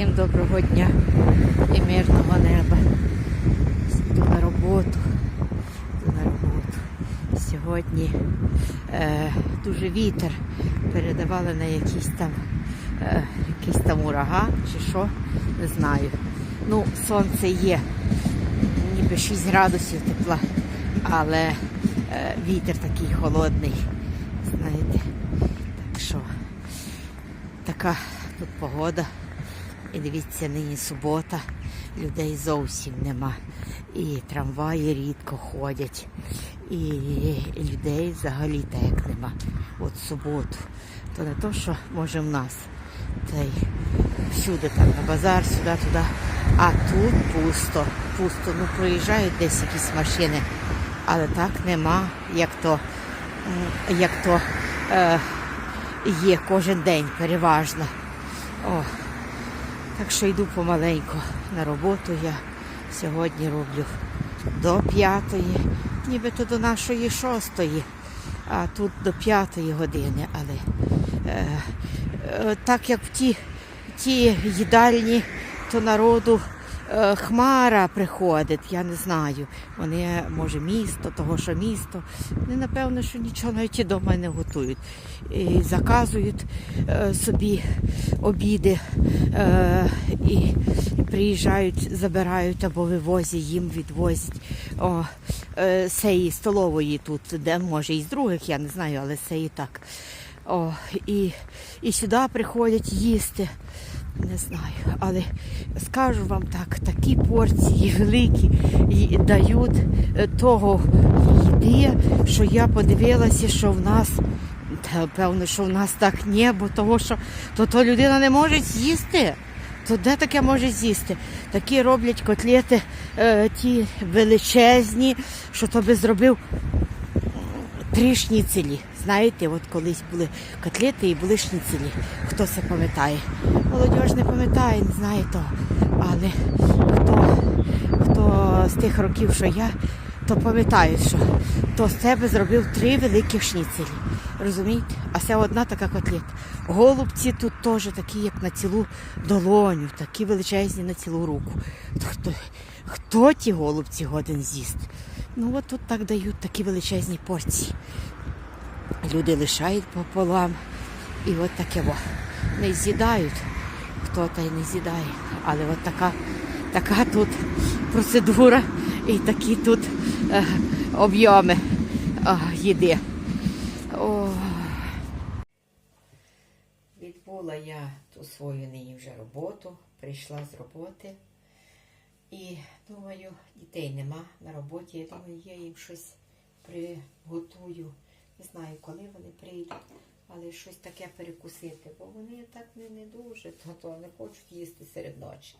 Всім доброго дня і мирного неба. Йду на роботу. Йду на роботу. Сьогодні е, дуже вітер. Передавали на якийсь там, е, якийсь там ураган чи що, не знаю. Ну, сонце є, ніби 6 градусів тепла, але е, вітер такий холодний. Знаєте, так що така тут погода. І дивіться, нині субота, людей зовсім нема. І трамваї рідко ходять. І людей взагалі так нема. От суботу. То не то, що може в нас. Та й всюди там на базар, сюди, туди. А тут пусто. Пусто. Ну проїжджають десь якісь машини. Але так нема, як то, як то е, є кожен день переважно. О, так що йду помаленьку на роботу. Я сьогодні роблю до п'ятої, нібито до нашої шостої, а тут до п'ятої години. Але е, е, так як в ті, ті їдальні, то народу хмара приходить, я не знаю. Вони, може, місто, того, що місто. Вони, напевно, що нічого навіть і вдома не готують. І заказують е, собі обіди е, і приїжджають, забирають або вивозять, їм відвозять. О, е, цієї столової тут, де може і з других, я не знаю, але і так. О, і, і сюди приходять їсти. Не знаю, але скажу вам так, такі порції великі дають е, того їди, що я подивилася, що в нас, та, певно, що в нас так ні, бо того, що то, то людина не може з'їсти. То де таке може з'їсти? Такі роблять котлети е, ті величезні, що то би зробив три шніцелі. Знаєте, от колись були котлети і були шніцелі. Хто це пам'ятає? Молодь не пам'ятає, не знає того. Але хто, хто з тих років, що я, то пам'ятаю, що то з тебе зробив три великих шніцелі. Розумієте? А це одна така котлета. Голубці тут теж такі, як на цілу долоню, такі величезні на цілу руку. Хто, хто ті голубці годен з'їсти? Ну от тут так дають такі величезні порції. Люди лишають пополам. І от таке во. Не з'їдають. Хто та й не з'їдає. Але от така, така тут процедура і такі тут е, об'єми е, їди. О. Відбула я ту свою нині вже роботу, прийшла з роботи. І думаю, дітей нема на роботі. Я думаю, я їм щось приготую. Не знаю, коли вони прийдуть, але щось таке перекусити, бо вони так не, не дуже, то, не хочуть їсти серед ночі.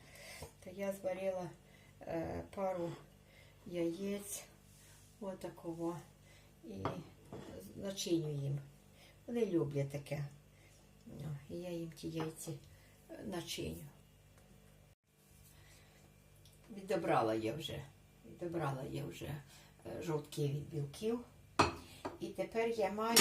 То я зварила е, пару яєць, отакого, і начиню їм. Вони люблять таке. Ну, І я їм ті яйці е, начиню. Відібрала я вже, відібрала я вже е, жовтки від білків. І тепер я маю,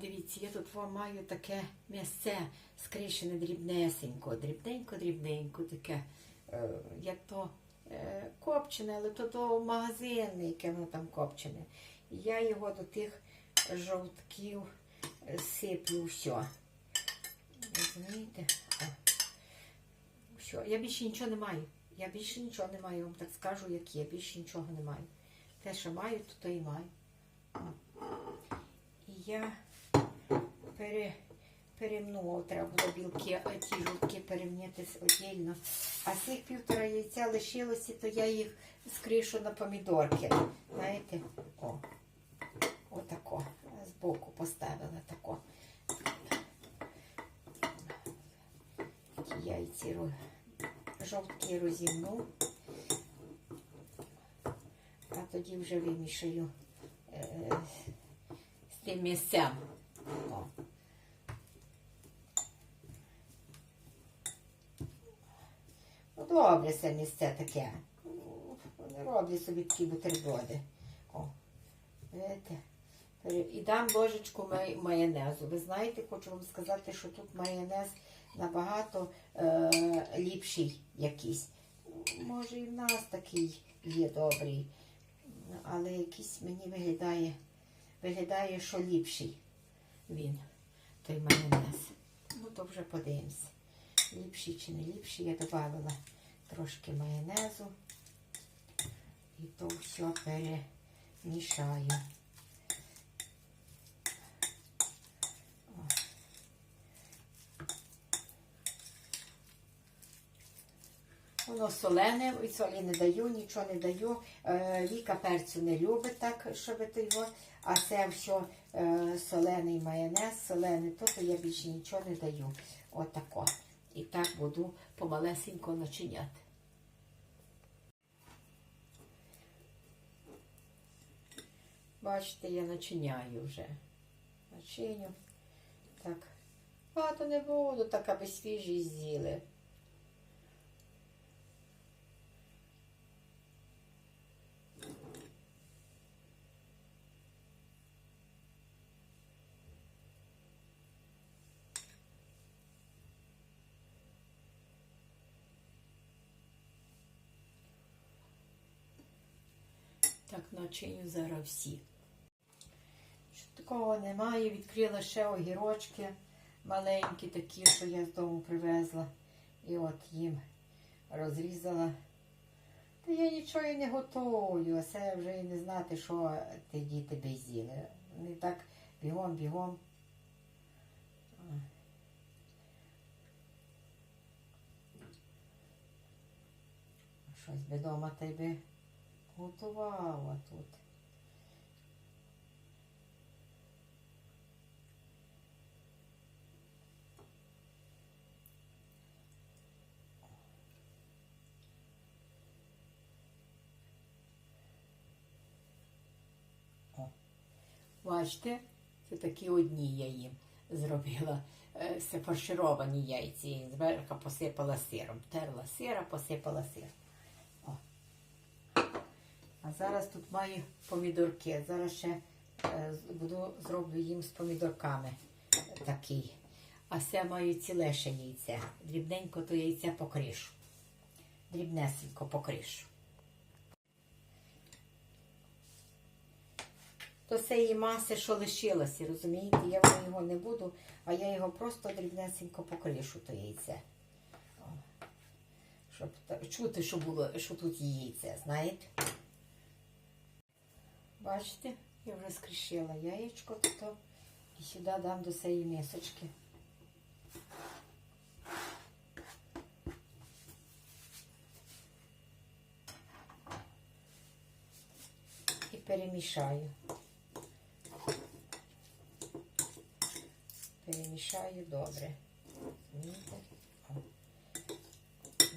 дивіться, я тут вам маю таке м'ясце скришене дрібнесенько, дрібненько-дрібненько, таке, е, як то е, копчене, але то то магазинне, яке воно там копчене. І я його до тих жовтків е, сиплю все. Розумієте? Все, я більше нічого не маю. Я більше нічого не маю, вам так скажу, як є. Більше нічого не маю. Те, що маю, то то і маю. І я пере, перемнула, треба було білки, а ті жовтки перемняти віддільно. А з цих півтора яйця лишилося, то я їх скришу на помідорки. Знаєте? О. Отако. Збоку поставила тако. Ті яйці жовтки розімну. А тоді вже вимішаю з тим місцем. Ну, добре це місце таке. Ну, Не роблять собі такі бутерброди. О, видите? І дам ложечку майонезу. Ви знаєте, хочу вам сказати, що тут майонез набагато е, ліпший якийсь. Може, і в нас такий є добрий, але якийсь мені виглядає, виглядає, що ліпший він, той майонез. Ну, то вже подивимося. Ліпший чи не ліпший, я додавала трошки майонезу і то все перемішаю. Воно солене, і солі не даю, нічого не даю. Е, Віка перцю не любить так, щоб то його. А це все е, солений майонез, солений, то, то я більше нічого не даю. Отако. І так буду помалесенько начиняти. Бачите, я начиняю вже. Начиню. Так. Багато не буду, так аби свіжі з'їли. Так начиню зараз всі. Що такого немає. Відкрила ще огірочки маленькі, такі, що я з дому привезла. І от їм розрізала. Та я нічого і не готую, а це вже і не знати, що ті діти би. Вони так бігом, бігом. Щось би дома та готувала тут. О. Бачите, це такі одні я їм зробила. Е, Це фаршировані яйці. Зверху посипала сиром. Терла сира, посипала сиром. А зараз тут маю помідорки. Зараз ще е, буду зроблю їм з помідорками такий. А це маю ціле ще яйце. Дрібненько то яйце покришу. Дрібнесенько покришу. То цієї маси, що лишилося, розумієте? Я вже його не буду, а я його просто дрібнесенько покришу, то яйце. Щоб чути, що було, що тут є яйце, знаєте? Бачите, я вже скрішила яєчко то і сюди дам до цієї мисочки. І перемішаю. Перемішаю добре.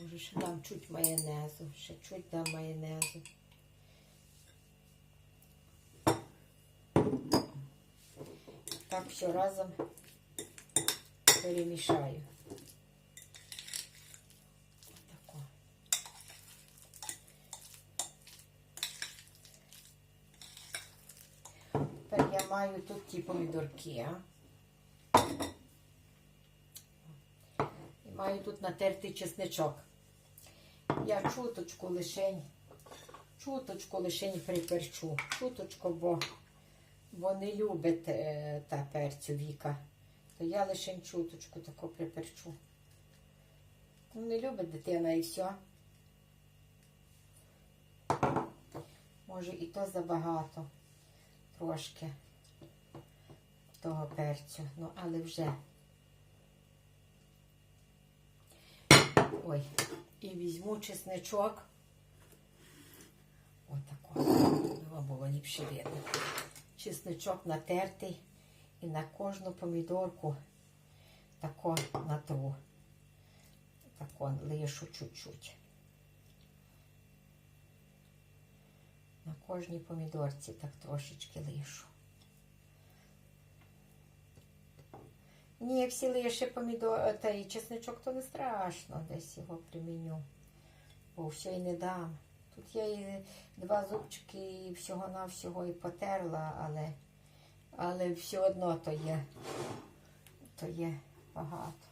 Може, ще дам чуть майонезу, ще чуть дам майонезу. Так все разом перемішаю. Отако. Тепер я маю тут ті помідорки. а. І маю тут натертий чесничок. Я чуточку лишень, чуточку лишень приперчу. Чуточку, бо бо не любить е, та перцю Віка. То я лише чуточку таку приперчу. Не любить дитина і все. Може і то забагато трошки того перцю. Ну, але вже. Ой, і візьму чесничок. Отако. Вам було ліпше видно чесничок натертий і на кожну помідорку тако натру. Тако лишу чуть-чуть. На кожній помідорці так трошечки лишу. Ні, всі лише помідор, та і чесничок то не страшно, десь його приміню. Бо все й не дам. Тут я і два зубчики і всього-навсього і потерла, але, але все одно то є, то є багато.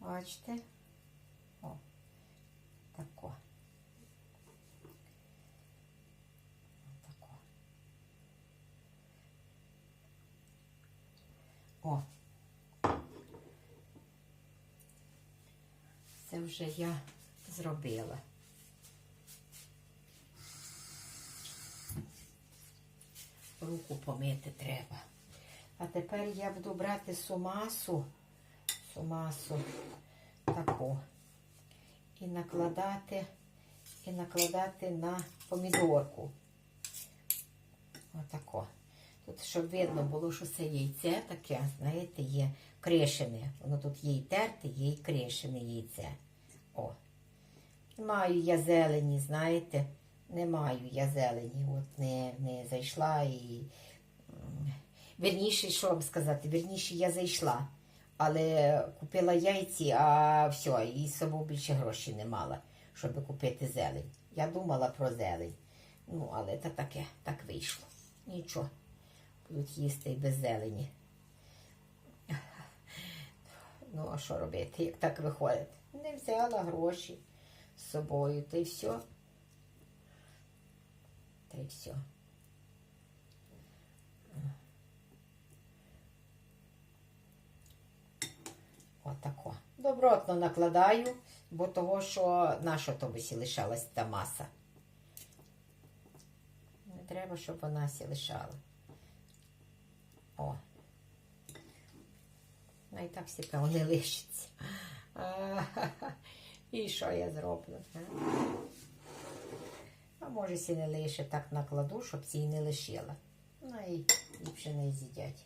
Бачите? О, тако. Тако. О. Це вже я зробила. Руку помити треба. А тепер я буду брати сумасу, сумасу таку. І накладати, і накладати на помідорку. Отако. Тут, щоб видно було, що це яйце таке, знаєте, є кришене. Воно тут є і терте, є і кришене яйце. О. Маю я зелені, знаєте, не маю я зелені. От не, не зайшла і. м, Вірніше, що вам сказати, вірніше я зайшла. Але купила яйці, а все, і з собою більше грошей не мала, щоб купити зелень. Я думала про зелень. Ну, але це таке, так вийшло. Нічого. Будуть їсти і без зелені. Ну, а що робити, як так виходить? Не взяла гроші з собою, та й все. Та й все. Отако. Добротно накладаю, бо того, що наша тобі лишалась та маса. Не треба, щоб вона сі лишала. О. Ну і так всі не лишиться. І що я зроблю? А, може сі лише так накладу, щоб ці не лишила. Ну і ліпше не з'їдять.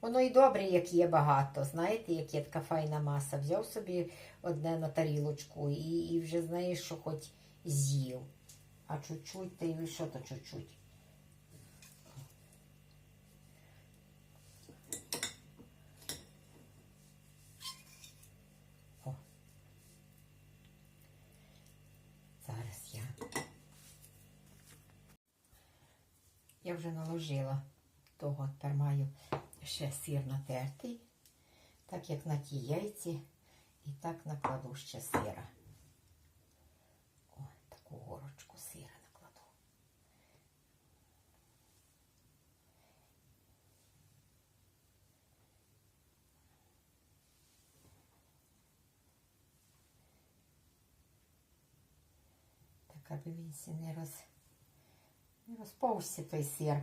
Воно і добре, як є багато. Знаєте, як є така файна маса. Взяв собі одне на тарілочку і, і вже знаєш, що хоч з'їв. А чуть-чуть, та й що то чуть-чуть. О. Зараз я. Я вже наложила того, тепер маю ще сир натертий, так як на ті яйці, і так накладу ще сира. О, таку горочку сира накладу. Так, аби він сі не роз... розповзся той сир.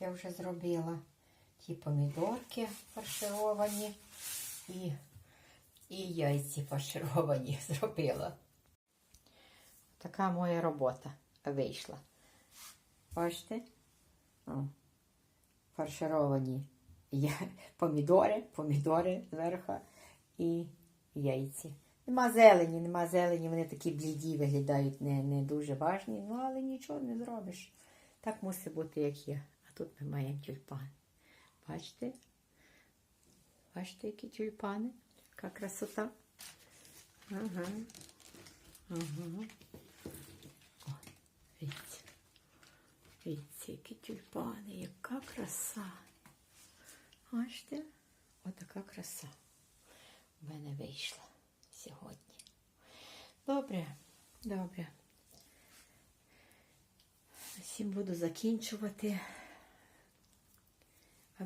Я вже зробила ті помідорки фаршировані і, і яйці фаршировані зробила. Така моя робота вийшла. Бачите? Фаршировані я, помідори, помідори зверху і яйці. Нема зелені, нема зелені, вони такі бліді виглядають, не, не дуже важні, ну але нічого не зробиш. Так мусить бути, як є. Тут ми маємо тюльпан. Бачите? Бачите, які тюльпани? Яка красота. Ага. Ага. О, дивіться. Дивіться, які тюльпани, яка краса. Бачите? Отака краса в мене вийшла сьогодні. Добре, добре. Всім буду закінчувати.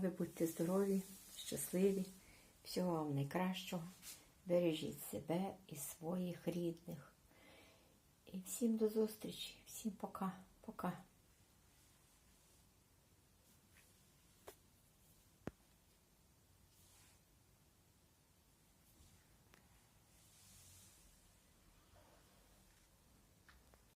Ви будьте здорові, щасливі, всього вам найкращого. Бережіть себе і своїх рідних. І всім до зустрічі. Всім пока. Пока.